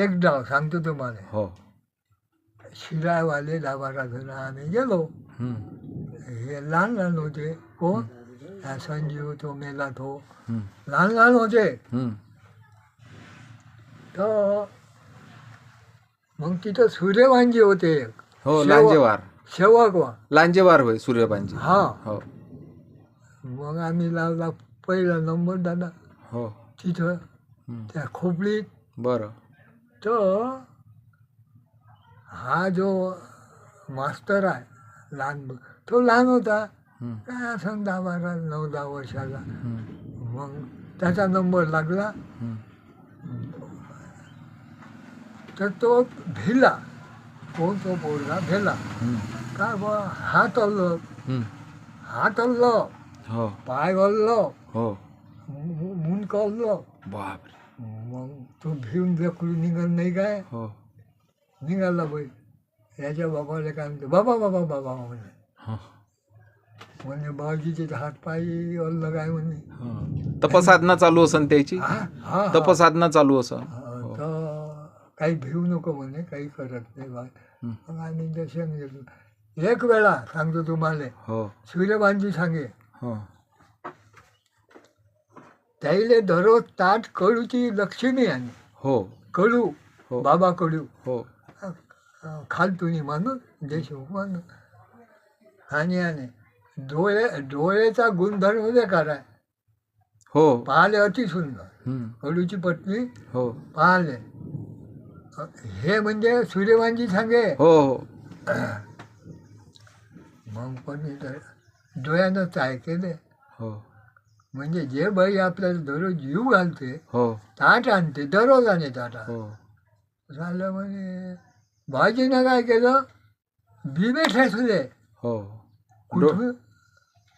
एक डाव सांगतो तुम्हाला. हो. शिरायवाले दहा बारा जण आम्ही. गेलो. हम्म, हे लहान लहान होते. कोण? हा संजीव तो मेला तो. हम्म, लहान लहान होते. हम्म. तर मग तिथं सूर्यवांजी होते. एक हो शेवक- लांजेवार. सेवक वा लांजेवार होय सूर्यपानजी हा. हो. मग आम्ही लावला पहिला नंबर दादा. हो. तिथं हम्म. त्या खोपडीत. बरं. तर हा जो मास्तर आहे लहान तो लहान होता. काय असं दहा बारा नऊ दहा वर्षाचा. हम्म, मग त्याचा नंबर लागला. तर तो भिला. कोण तो पोरगा भेला. काय बा हात हल्लो. हात हल्लो. हो. पाय हल्लो. हो. मून कळलो बापरे. मग तो भिवून देखून निघाल नाही काय? हो. निघाला बाई. याच्या बाबाला काय म्हणतो बाबा बाबा बाबा म्हणे. हो. म्हणे बाबाजीचे हात पाय अल्लं काय म्हणे. हो. तपसाधना चालू असन त्याची? हा हा हा. तपसाधना चालू असन? हा, काही भिवू नको म्हणे काही करत नाही बा. हं. मग आम्ही दर्शन घेतो. एक वेळा सांगतो तुम्हाला. हो. सूर्यबांजी सांगे. हो. त्याईले दररोज ताट कडूची लक्ष्मी आणि. हो. कडू हो. बाबा कडू. हो. खालतुनी माणूस देशमुख माणूस आणि आणि. डोळे डोळेचा गुणधर्म बेकार आहे हो. पाहिले अति सुंदर. कडूची पत्नी हो. पाहिले हे म्हणजे सूर्यवांजी सांगे. हो हो. मग पण मी तर डोळ्यानं चाय केले. हो. म्हणजे जे बाई आपल्याला दररोज जीव घालते हो. ताट आणते दररोज आणि ताटा. हो. झालं म्हणे भाजीनं काय केलं? बिबे ठेसले हो. डो- कुठून?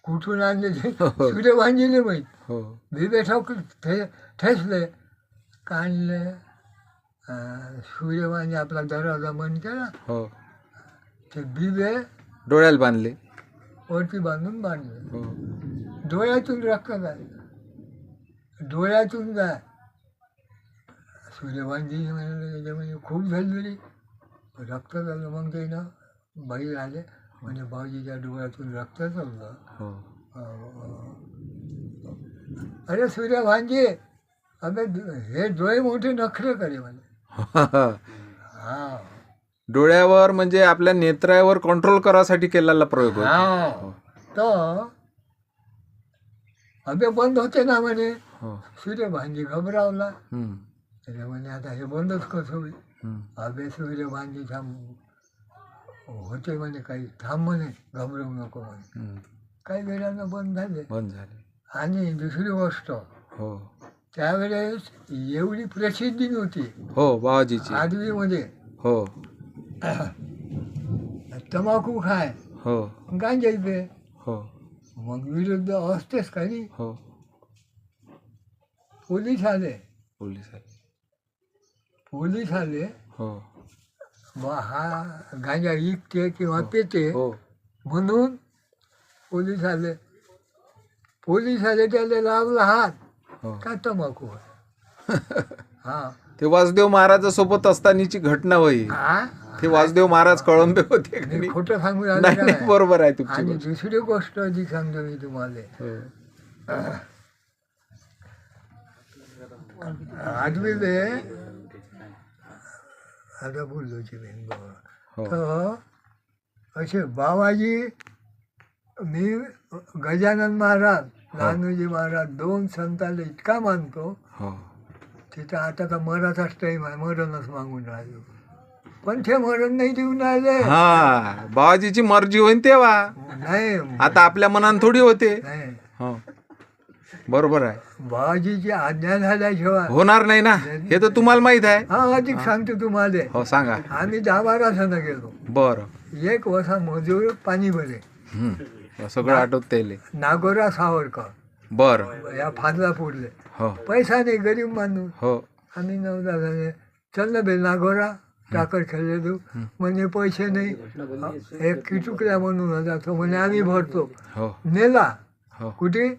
कुठून आणले ते? हो. सूर्यभांजीले माहीत. हो. बिबे ठोक ठे ठेसले काढले सूर्यवाणी आपला दरवाजा बंद केला. हो. ते बिबे डोळ्याला बांधले. वरती बांधून बांधले. हो. डोळ्यातून रक्त जाय डोळ्यातून जाय सूर्यवांजी म्हणले त्याच्यामध्ये खूप झालेली रक्त झालं मग ते ना बाई आले म्हणजे भाऊजीच्या डोळ्यातून रक्त चाललं अरे सूर्य भांजे अबे हे डोळे मोठे नखरे करे म्हणे हा डोळ्यावर म्हणजे आपल्या नेत्रावर कंट्रोल करासाठी केलेला प्रयोग हा. तर अबे बंद होते ना म्हणे. हो. सूर्य भांजी घबरावला. हम्म, त्याच्या म्हणे आता हे बंदच कसं होईल? हम्म, अबे सूर्य भांजी थांब. होते म्हणे काही. थांब म्हणे घबरवू नको म्हणे. हम्म. काही वेळानं बंद झाले. बंद झाले. आणि दुसरी गोष्ट हो. त्यावेळेस एवढी प्रसिद्धी नव्हती. हो बाबाजीची आदवीमध्ये हो. तंबाखू खाय. हो. गांजा पे. हो. मग विरुद्ध असतेच काही हो. पोलीस आले. पोलीस आले. पोलीस आले. हो. बा हा गांजा विकते किंवा पेते हो. म्हणून पोलीस आले. पोलीस आले त्याला लावला हात. हो. का तंबाखू? हा. ते वासुदेव महाराजासोबत असतानाची घटना होई हा ते वासुदेव महाराज कळंबे होते का? खोटं सांगू नाही का? बरोबर आहे तुमची आणि. दुसरी गोष्ट जी सांगतो मी तुम्हाला हो. आदमीले आता बोललो बेन बाबा हो तर असे बाबाजी मी गजानन महाराज नानूजी महाराज दोन संतांना इतका मानतो हो तिथं आता तर मराठाच टाईम आहे मरणच मागून राहिलो पण ते मरण नाही देऊन राहिले. हा बाबाजीची मर्जी होईन तेव्हा. नाही आता आपल्या मनात थोडी होते. नाही. हो. बरोबर आहे. बाबाजीची आज्ञा झाल्याशिवाय होणार नाही ना? हे तर तुम्हाला माहीत आहे. हा अधिक सांगतो तुम्हाला. हो सांगा. आम्ही दहा बारा सण गेलो. बर. एक वसा मजूर पाणी भरे सगळं आठवत त्याले नागोरा सावरकर. बर. या फादला पुरले हो. पैसा नाही गरीब माणूस. हो. आम्ही नवदा झाले चल ना बे नागोरा. टाकर खेळले तू म्हणजे पैसे नाही. एक किटुकल्या म्हणून होता तो म्हणे आम्ही भरतो. हो. नेला. हो. कुठे?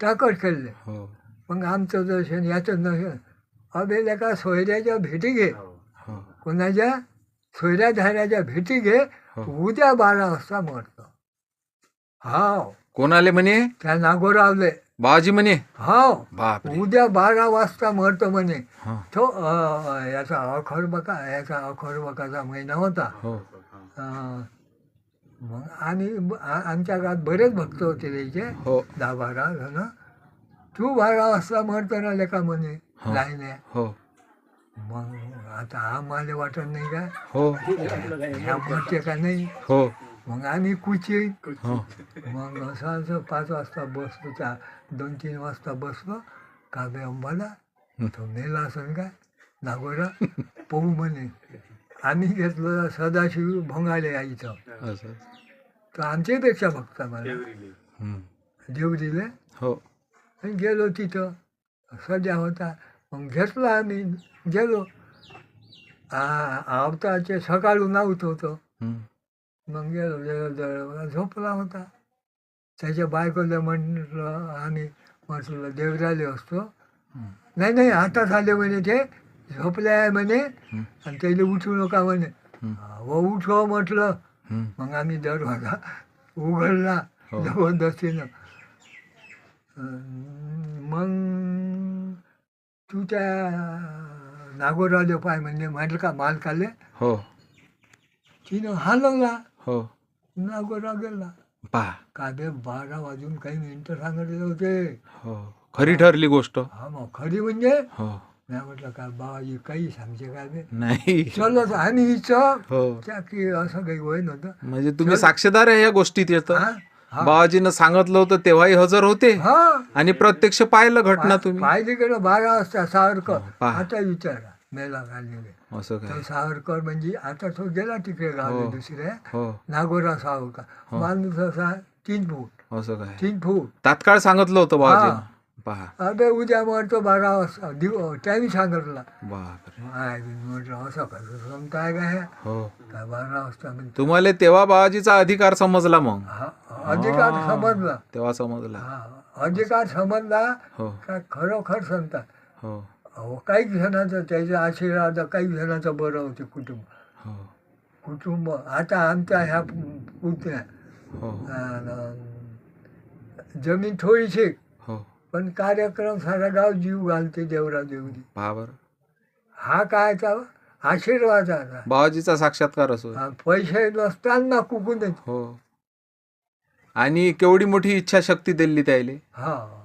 टाकर खेळले हो. मग आमचं दर्शन याचं दर्शन. अबे लेका सोयऱ्याच्या भेटी घे. हो. कोणाच्या? सोयऱ्या धाऱ्याच्या भेटी घे. हो. उद्या बारा वाजता मरतो. हाव. कोणाले म्हणे? त्या नागोरावले. बाबाजी म्हणे. हाव बापरे. उद्या बारा वाजता मरतो म्हणे. हो. तो अ, याचा अखरबका याचा अखरबकाचा महिना होता. हो. अ, मग आम्ही आ- आमच्या गावात बरेच भक्त होते त्याचे. हो. दहा बारा जण. तू बारा वाजता मरतो ना लेका म्हणे? हो. लाईने. हो. मग आता आम्हाला वाटत नाही का? हो. ह्या मरते का नाही? हो. मग आम्ही कुची हो. मग असं असं पाच वाजता बसलो त्या दोन तीन वाजता बसलो काबे अंबाला तो मेला असेल काय नागोरा पाहू म्हणे आम्ही घेतलं सदाशिव भोंगाले आईचं. असं. तर आमच्यापेक्षा भक्त मला. देवरीले. हो. आणि गेलो तिथं. सध्या होता. मग घेतला आम्ही. गेलो. आ- आवताचे सकाळून आवत होतो. मग गेलो गेलो जवळ झोपला होता त्याच्या बायकोला म्हटलं आम्ही म्हटलं देवराले असतो. नाही नाही आता झाले म्हणे ते झोपले आहे म्हणे. आणि त्याला उठू नका म्हणे. व उठव म्हटलं. मग आम्ही दरवाजा उघडला हो. जबरदस्तीनं मग तू त्या नागोराले पाय म्हणजे म्हटलं का मालकाले हो तिनं हलवला हो. नागोरा गेला पा. का बे बारा वाजून काही मिनिटं सांगितले होते. हो. खरी ठरली गोष्ट. हा मग खरी म्हणजे? हो. नाही म्हटलं का बाबाजी काही सांगते काय बे नाही. चलत आम्ही इथं हो. त्या की असं काही होय नव्हतं म्हणजे तुम्ही साक्षीदार आहे या गोष्टीत येतं हा? हा. बाबाजीनं सांगितलं होतं तेव्हाही हजर होते. हा. आणि प्रत्यक्ष पाहिलं घटना तुम्ही. पाहिजे गेलं बारा वाजता सावरकर पहा. आता विचारा मेला घाललेले. असं तो काय सावरकर म्हणजे आता तो गेला तिकडे गावले हो. दुसऱ्या हो. नागोरा सावरकर. हो. माणूस असा तीन फूट. असं काय? तीन फूट. तात्काळ सांगितलं होतं बाबाजीनं. पहा. अबे उद्या मरतो बारा वाजता. दिव त्यांनी सांगितलं. म्हटलं असं कसं समताय काय? हो. काय बारा वाजता तुम्हाला तेव्हा बाबाजीचा अधिकार समजला मग? अधिकार समजला. तेव्हा समजला. अधिकार समजला का खरोखर सांगतात हो. अहो काही जणांचं त्याच्या आशीर्वाद काही जणांचं बरं होते कुटुंब. हो. कुटुंब आता आमच्या ह्या पुतण्या हो. जमीन थोडीशी हो. पण कार्यक्रम सारा गाव जीव घालते देवरा देवरी. बरं. हा कायचा आशीर्वादाचा बाबाजीचा साक्षात्कार असो. हा, पैसे नसताना कुकून हो. आणि केवढी मोठी इच्छाशक्ती दिली त्याले हा.